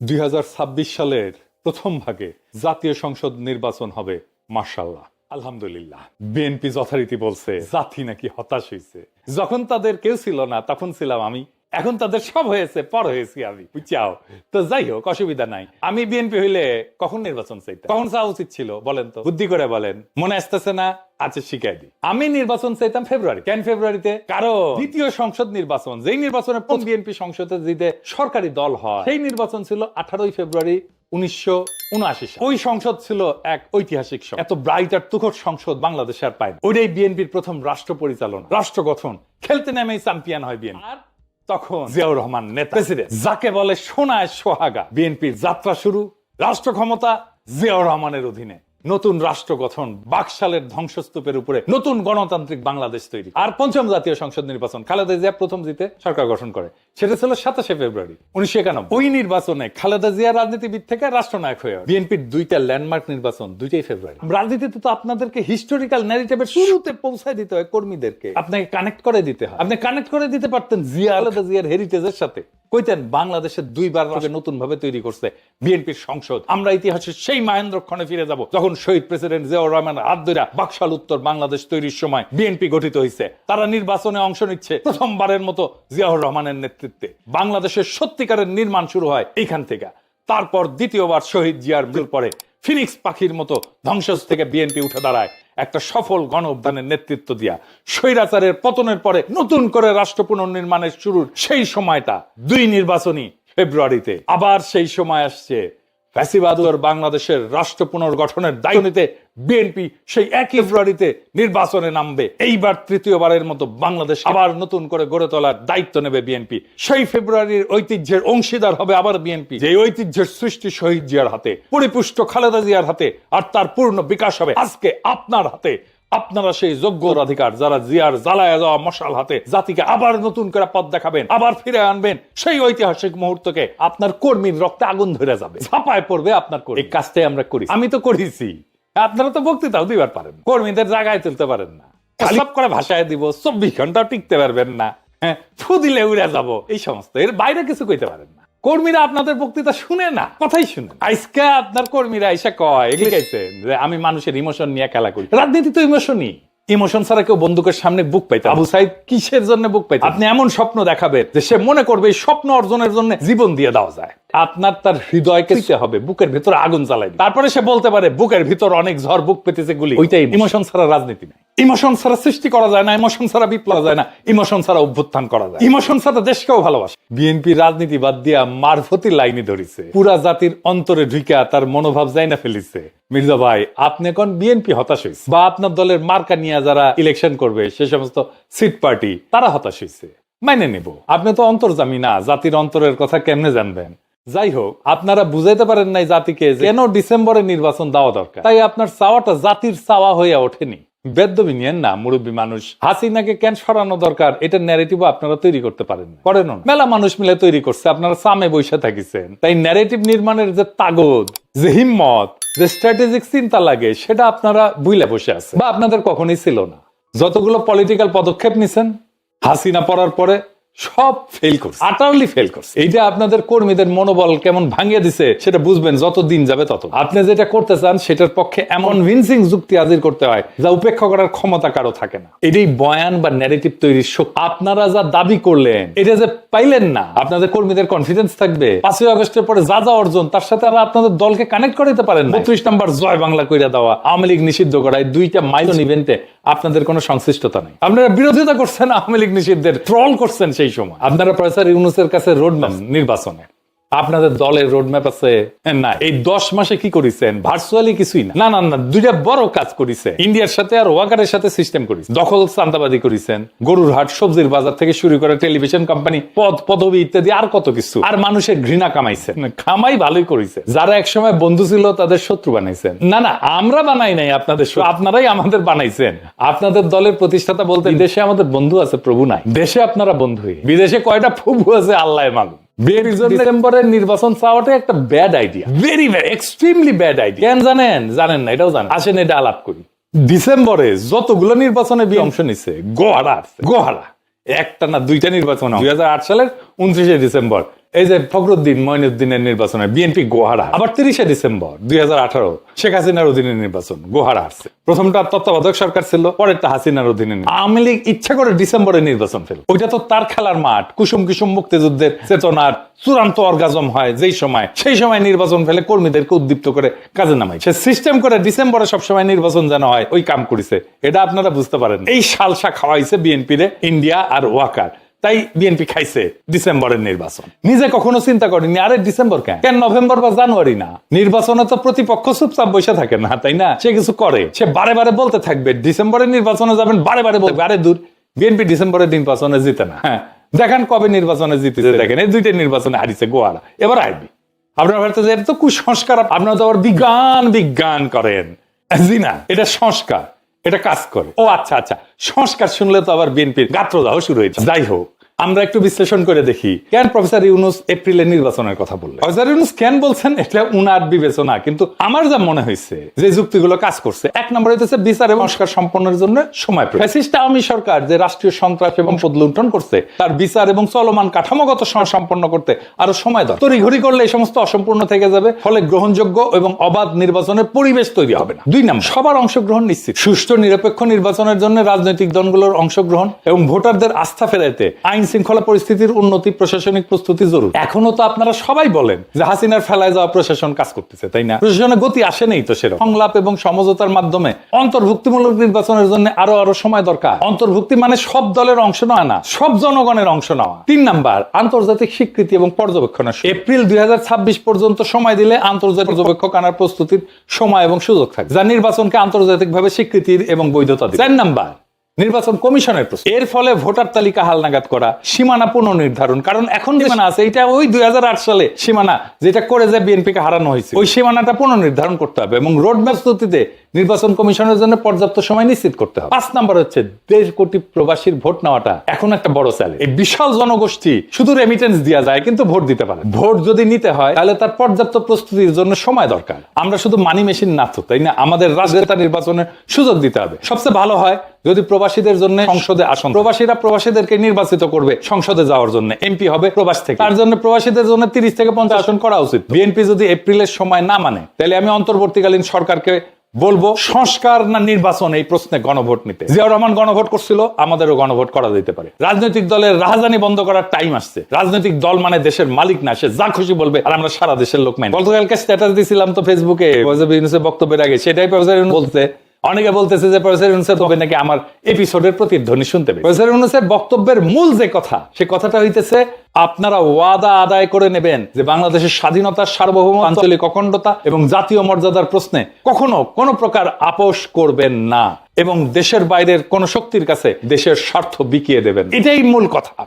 দুই হাজার ছাব্বিশ সালের প্রথম ভাগে জাতীয় সংসদ নির্বাচন হবে মার্শাল্লাহ আলহামদুলিল্লাহ। বিএনপি যথারীতি বলছে, জাতি নাকি হতাশ হয়েছে যখন তাদের কেউ ছিল না, তখন ছিলাম আমি। এখন তাদের সব হয়েছে, পর হয়েছি আমি। বুঝছাও তো যাই হোক, অসুবিধা নাই। আমি বিএনপি হইলে কখন নির্বাচন চাইতাম? কখন চাওয়া উচিত ছিল, বলেন তো? বুদ্ধি করে বলেন। মনে আসতেছে না আচ্ছা শিখাই দিই। আমি নির্বাচন চাইতাম ফেব্রুয়ারি। কেন ফেব্রুয়ারিতে? কারণ দ্বিতীয় সংসদ নির্বাচন, যেই নির্বাচনে বিএনপি সংসদে জিতে সরকারি দল হয়, সেই নির্বাচন ছিল আঠারোই ফেব্রুয়ারি উনিশশো উনআশি ওই সংসদ ছিল এক ঐতিহাসিক সংসদ। এত ব্রাইট আর তুখর সংসদ বাংলাদেশে আর পায়। ওইটাই বিএনপির প্রথম রাষ্ট্র পরিচালনা, রাষ্ট্র গঠন। খেলতে নেমেই চ্যাম্পিয়ন হয় বিএনপি। তখন জিয়াউর রহমান নেতা। প্রেসিডেন্ট। যাকে বলে সোনায় সোহাগা বিএনপির যাত্রা শুরু রাষ্ট্র ক্ষমতা জিয়াউর রহমানের অধীনে। নতুন রাষ্ট্র গঠন, বাকশালের ধ্বংসস্তূপের উপরে নতুন গণতান্ত্রিক বাংলাদেশ তৈরি। আর পঞ্চম জাতীয় সংসদ নির্বাচন, খালেদা জিয়া প্রথম জিতে সরকার গঠন করে। সেটা ছিল সাতাশে ফেব্রুয়ারি, উনিশশো একানব্বই। ওই নির্বাচনে খালেদা জিয়া রাজনীতিবিদ থেকে রাষ্ট্রনায়ক হয়ে বিএনপির দুইটা ল্যান্ডমার্ক নির্বাচন, দুইটাই ফেব্রুয়ারি। রাজনীতিতে তো আপনাদেরকে হিস্টোরিক্যাল ন্যারেটিভের শুরুতে পৌঁছায় দিতে হয় কর্মীদেরকে। আপনাকে কানেক্ট করে দিতে হয়। আপনি কানেক্ট করে দিতে পারতেন জিয়া, খালেদা জিয়ার হেরিটেজের সাথে। কইতেন বাংলাদেশের দুইবার নতুন ভাবে তৈরি করছে বিএনপির সংসদ। আমরা ইতিহাসের সেই মহেন্দ্র ক্ষণে ফিরে যাব যখন শহীদ প্রেসিডেন্ট জিয়াউর রহমান আব্দুরা বাকশাল উত্তর বাংলাদেশ তৈরির সময় বিএনপি গঠিত হয়েছে তারা নির্বাচনে অংশ নিচ্ছে প্রথমবারের মতো জিয়াউর রহমানের নেতৃত্বে। বাংলাদেশের সত্যিকারের নির্মাণ শুরু হয় এইখান থেকে। তারপর দ্বিতীয়বার শহীদ জিয়ার মৃত্যুর পরে ফিনিক্স পাখির মতো ধ্বংস থেকে বিএনপি উঠে দাঁড়ায়। একটা সফল গণ অভ্যানের নেতৃত্ব দিয়া স্বৈরাচারের পতনের পরে নতুন করে রাষ্ট্র পুনর্নির্মাণের শুরুর সেই সময়টা, দুই নির্বাচনী ফেব্রুয়ারিতে। আবার সেই সময় আসছে ফ্যাসিবাদুর বাংলাদেশের রাষ্ট্র পুনর্গঠনের দায়িত্ব নিতে বিএনপি সেই একই ফেব্রুয়ারিতে নির্বাচনে নামবে। এইবার তৃতীয়বারের মতো বাংলাদেশ আবার নতুন করে গড়ে তোলার দায়িত্ব নেবে বিএনপি। সেই ফেব্রুয়ারির ঐতিহ্যের অংশীদার হবে আবার বিএনপি। যে ঐতিহ্যের সৃষ্টি শহীদ জিয়ার হাতে, পরিপুষ্ট খালেদা জিয়ার হাতে, আর তার পূর্ণ বিকাশ হবে আজকে আপনার হাতে। আপনারা সেই যোগ্য অধিকার যারা জিয়ার জ্বালায় যাওয়া মশাল হাতে জাতিকে আবার নতুন করে পথ দেখাবেন আবার ফিরে আনবেন সেই ঐতিহাসিক মুহূর্তকে আপনার কর্মীর রক্তে আগুন ধরে যাবে। ছাপায় পড়বে আপনার কর্মী। এই কাজটাই আমরা করি আমি তো করেছি। আপনারা তো বক্তৃতাও দিবার পারেন কর্মীদের জায়গায় তুলতে পারেন না। সব করে ভাষায় দিব চব্বিশ ঘণ্টা টিকতে পারবেন না। হ্যাঁ ফু দিলে উড়ে যাব। এই সমস্ত এর বাইরে কিছু কইতে পারেন না। কর্মীরা আপনাদের বক্তৃতা শুনে না কথাই শুনে আইসকে আজকে আপনার কর্মীরা এসে কয় এগুলি গাইছে যে আমি মানুষের ইমোশন নিয়ে খেলা করি। রাজনীতি তো ইমোশনই ইমোশন ছাড়া কেউ বন্দুকের সামনে বুক পাইতে আবু সাইদ কিসের জন্য বুক পাইতে আপনি এমন স্বপ্ন দেখাবেন যে সে মনে করবে এই স্বপ্ন অর্জনের জন্য জীবন দিয়ে দেওয়া যায়। আপনার তার হৃদয়কে দিতে হবে বুকের ভিতরে আগুন জ্বালাই তারপরে সে বলতে পারে বুকের ভিতর অনেক ঝড় বুক পেতেছে গুলি। ওইটাই ইমোশন ছাড়া রাজনীতি নাই। ইমোশন ছাড়া সৃষ্টি করা যায় না ইমোশন ছাড়া বিপ্লব যায় না ইমোশন ছাড়া অভ্যুত্থান করা যায়। ইমোশন ছাড়া দেশকেও ভালোবাসে। বিএনপি রাজনীতি বাদ দিয়া মারফতির লাইনে ধরিছে। পুরা জাতির অন্তরে ঢুইকা তার মনোভাব যায় না ফেলিছে। মির্জা ভাই আপনি এখন বিএনপি হতাশ হয়েছে বা আপনার দলের মার্কা নিয়ে যারা ইলেকশন করবে সে সমস্ত সিট পার্টি তারা হতাশ হয়েছে মাইনে নেব। আপনি তো অন্তর্জামী না জাতির অন্তরের কথা কেমনে জানবেন? যাই হোক, আপনারা বুঝাইতে পারেন নাই জাতিকে কেন ডিসেম্বরে নির্বাচন দেওয়া দরকার। তাই আপনার চাওয়াটা জাতির চাওয়া হয়ে ওঠেনি। না, মুরব্বী মানুষ। হাসিনাকে কেন সরানো দরকার, এটা ন্যারেটিভ আপনারা তৈরি করতে পারেন করেন মেলা মানুষ মিলে তৈরি করছে, আপনারা সামে বসে থাকিছেন। তাই ন্যারেটিভ নির্মাণের যে তাগদ, যে হিম্মত, যে স্ট্র্যাটেজিক চিন্তা লাগে, সেটা আপনারা বুইলে বসে আছে বা আপনাদের কখনই ছিল না। যতগুলো পলিটিক্যাল পদক্ষেপ নিছেন, হাসিনা পড়ার পরে সব ফেল করছে। আটারলি ফেল করছে। এইটা আপনাদের কর্মীদের মনোবল কেমন ভাঙিয়ে দিছে সেটা বুঝবেন যত দিন যাবে তত। আপনি যেটা করতে চান সেটার পক্ষে এমন ভিনসিং যুক্তি হাজির করতে হয় যা উপেক্ষা করার ক্ষমতা কারও থাকে না। এটাই বয়ান বা ন্যারেটিভ তৈরির শক্তি। আপনারা যা দাবি করলেন এটা যে পাইলেন না আপনাদের কর্মীদের কনফিডেন্স থাকবে। পাঁচই আগস্টের পরে যা যা অর্জন তার সাথে আর আপনাদের দলকে কানেক্ট করে দিতে পারেন বত্রিশ নাম্বার জয় বাংলা কইরা দেওয়া আওয়ামী লীগ নিষিদ্ধ করা এই দুইটা মাইলন ইভেন্টে আপনাদের কোনো সংশ্লিষ্টতা নেই। আপনারা বিরোধিতা করছেন আওয়ামী লীগ নিষিদ্ধের ট্রল করছেন সেই সময়। আপনারা প্রফেসর ইউনুসের কাছে রোডম্যাপ নির্বাচনে আপনাদের দলের রোডম্যাপ আছে। না, এই দশ মাসে কি করেছেন? ভার্চুয়ালি কিছুই না। না না দুইটা বড় কাজ করেছে। ইন্ডিয়ার সাথে আর ওয়াকারের সাথে সিস্টেম করেছে। দখল চান্দাবাদি করেছেন। গরুর হাট, সবজির বাজার থেকে শুরু করে টেলিভিশন কোম্পানি পদ, পদবি ইত্যাদি আর কত কিছু। আর মানুষের ঘৃণা কামাইছে খামাই ভালোই করেছে। যারা একসময় বন্ধু ছিল, তাদের শত্রু বানাইছেন। না না, আমরা বানাই নাই আপনাদের। আপনারাই আমাদের বানাইছেন। আপনাদের দলের প্রতিষ্ঠাতা বলতে দেশে আমাদের বন্ধু আছে, প্রভু নাই। দেশে আপনারা বন্ধুই। বিদেশে কয়টা প্রভু আছে আল্লাহ মালুম। ডিসেম্বরের নির্বাচন চাওয়াটা একটা bad idea very very extremely bad idea কেন জানেন? জানেন না এটাও জানেন। আসেন এটা আলাপ করি। ডিসেম্বরে যতগুলো নির্বাচনে বি অংশ নিছে গোহারা গোহারা একটা না দুইটা নির্বাচন দুই হাজার আট সালের উনত্রিশে ডিসেম্বর এই যে ফখরুদ্দিন মঈনুদ্দিনের নির্বাচনে বিএনপি গোহারা আবার তিরিশে ডিসেম্বর দুই শেখ হাসিনার অধীনে নির্বাচন গোহারা আসছে প্রথমটা তত্ত্বাবধায়ক সরকার ছিল, পরেরটা হাসিনার অধীনে আওয়ামী লীগ ইচ্ছা করে ডিসেম্বরে নির্বাচন ফেল ওইটা তো তার খেলার মাঠ, কুসুম কুসুম মুক্তিযুদ্ধের চেতনার চূড়ান্ত অর্গাজম হয় যেই সময়। সেই সময় নির্বাচন ফেলে কর্মীদেরকে উদ্দীপ্ত করে কাজে নামাই সে সিস্টেম করে ডিসেম্বরে সবসময় নির্বাচন যেন হয়, ওই কাম করেছে। এটা আপনারা বুঝতে পারেন। এই সালসা খাওয়াইছে বিএনপি রে ইন্ডিয়া আর ওয়াকার। তাই বিএনপি খাইছে ডিসেম্বরের নির্বাচন। নিজে কখনো চিন্তা করেনি আরে ডিসেম্বর কেন? কেন নভেম্বর বা জানুয়ারি না? নির্বাচনে তো প্রতিপক্ষ চুপচাপ বসে থাকে না, তাই না? সে কিছু করে, সে বারে বারে বলতে থাকবে, ডিসেম্বরের নির্বাচনে যাবেন, বারে বারে বলবে, আরে দূর, বিএনপি ডিসেম্বরের নির্বাচনে জিতে না। হ্যাঁ দেখান কবে নির্বাচনে জিতেছে। দেখেন, এই দুইটা নির্বাচনে হারিছে গোয়ারা। এবার আসবি আপনার ভারতে যে তো কুসংস্কার, আপনারা তো আবার বিজ্ঞান বিজ্ঞান করেন। জি না, এটা সংস্কার, এটা কাজ করে। ও আচ্ছা আচ্ছা সংস্কার শুনলে তো আবার বিএনপির গাত্রদাহ শুরু হয়েছে। যাই হোক আমরা একটু বিশ্লেষণ করে দেখি। কেন প্রফেসর ইউনুস এপ্রিলে নির্বাচনের কথা বললেন? প্রফেসর ইউনুস কেন বলছেন এটা উনার বিবেচনা, কিন্তু আমার যা মনে হয়েছে, যে যুক্তিগুলো কাজ করছে, এক নম্বর হইতেছে বিচার এবং সংস্কার সম্পন্নের জন্য সময়। ফ্যাসিস্ট আওয়ামী সরকার যে রাষ্ট্রীয় সন্ত্রাস এবং পদ লুণ্ঠন করছে, তার বিচার এবং চলমান কাঠামোগত সম- সম্পন্ন করতে আরও সময় দরকার। তড়িঘড়ি করলে এই সমস্ত অসম্পূর্ণ থেকে যাবে, ফলে গ্রহণযোগ্য এবং অবাধ নির্বাচনের পরিবেশ তৈরি হবে না। দুই নাম সবার অংশগ্রহণ নিশ্চিত। সুষ্ঠু নিরপেক্ষ নির্বাচনের জন্য রাজনৈতিক দলগুলোর অংশগ্রহণ এবং ভোটারদের আস্থা ফেরাইতে আইন শৃঙ্খলা পরিস্থিতির উন্নতি, প্রশাসনিক প্রস্তুতি জরুরি। এখনও তো আপনারা সবাই বলেন যে হাসিনার ফেলায় যাওয়া প্রশাসন কাজ করতেছে, তাই না? প্রশাসনের গতি আসে নেই তো সেরকম। সংলাপ এবং সমঝোতার মাধ্যমে অন্তর্ভুক্তিমূলক নির্বাচনের জন্য আরও আরও সময় দরকার। অন্তর্ভুক্তি মানে সব দলের অংশ নেওয়া না, সব জনগণের অংশ নেওয়া। তিন নাম্বার, আন্তর্জাতিক স্বীকৃতি এবং পর্যবেক্ষণ এপ্রিল দুই হাজার ছাব্বিশ পর্যন্ত সময় দিলে আন্তর্জাতিক পর্যবেক্ষক আনার প্রস্তুতির সময় এবং সুযোগ থাকে। যা নির্বাচনকে আন্তর্জাতিকভাবে স্বীকৃতির এবং বৈধতা দেয় চার নাম্বার নির্বাচন কমিশনের প্রশ্ন। এর ফলে ভোটার তালিকা হালনাগাদ করা সীমানা পুনর্নির্ধারণ। কারণ এখন সীমানা আছে এটা ওই দুই হাজার আট সালে সীমানা যেটা করে যে বিএনপি কে হারানো হয়েছে ওই সীমানাটা পুনর্নির্ধারণ করতে হবে এবং রোড ম্যাপ নির্বাচন কমিশনের জন্য পর্যাপ্ত সময় নিশ্চিত করতে হবে। পাঁচ নাম্বার হচ্ছে দেড় কোটি প্রবাসীর ভোট নেওয়াটা এখন একটা বড় চ্যালেঞ্জ। এই বিশাল জনগোষ্ঠী শুধু রেমিটেন্স দেওয়া যায়, কিন্তু ভোট দিতে পারে। ভোট যদি নিতে হয়, তাহলে তার পর্যাপ্ত প্রস্তুতির জন্য সময় দরকার। আমরা শুধু মানি মেশিন না তো, তাই না? আমাদের রাজনেতা নির্বাচনের সুযোগ দিতে হবে। সবচেয়ে ভালো হয় যদি প্রবাসীদের জন্য সংসদে আসন। প্রবাসীরা প্রবাসীদেরকে নির্বাচিত করবে সংসদে যাওয়ার জন্য। এমপি হবে প্রবাস থেকে। তার জন্য প্রবাসীদের জন্য তিরিশ থেকে পঞ্চাশ আসন করা উচিত। বিএনপি যদি এপ্রিলের সময় না মানে তাহলে আমি অন্তর্বর্তীকালীন সরকারকে বলব, সংস্কার না নির্বাচন এই প্রশ্নে গণভোট নিতে। জিয়াউর রহমান গণভোট করছিল, আমাদেরও গণভোট করা যেতে পারে। রাজনৈতিক দলের রাজধানী বন্ধ করার টাইম আসছে। রাজনৈতিক দল মানে দেশের মালিক না, সে যা খুশি বলবে আর আমরা সারা দেশের লোক মানে গতকালকে স্ট্যাটাস দিয়েছিলাম তো ফেসবুকে বক্তব্যের আগে, সেটাই বলতে অনেকে বলতেছে যে প্রফেসর ইউনুসের তবে নাকি আমার এপিসোডের প্রতিধ্বনি শুনতে পেয়ে প্রফেসর ইউনুসের বক্তব্যের মূল যে কথা, সে কথাটা হইতেছে, আপনারা ওয়াদা আদায় করে নেবেন যে বাংলাদেশের স্বাধীনতা সার্বভৌম আঞ্চলিক অখণ্ডতা এবং জাতীয় মর্যাদার প্রশ্নে কখনো কোনো প্রকার আপোষ করবেন না এবং দেশের বাইরের কোন শক্তির কাছে দেশের স্বার্থ বিকিয়ে দেবেন। এটাই মূল কথা।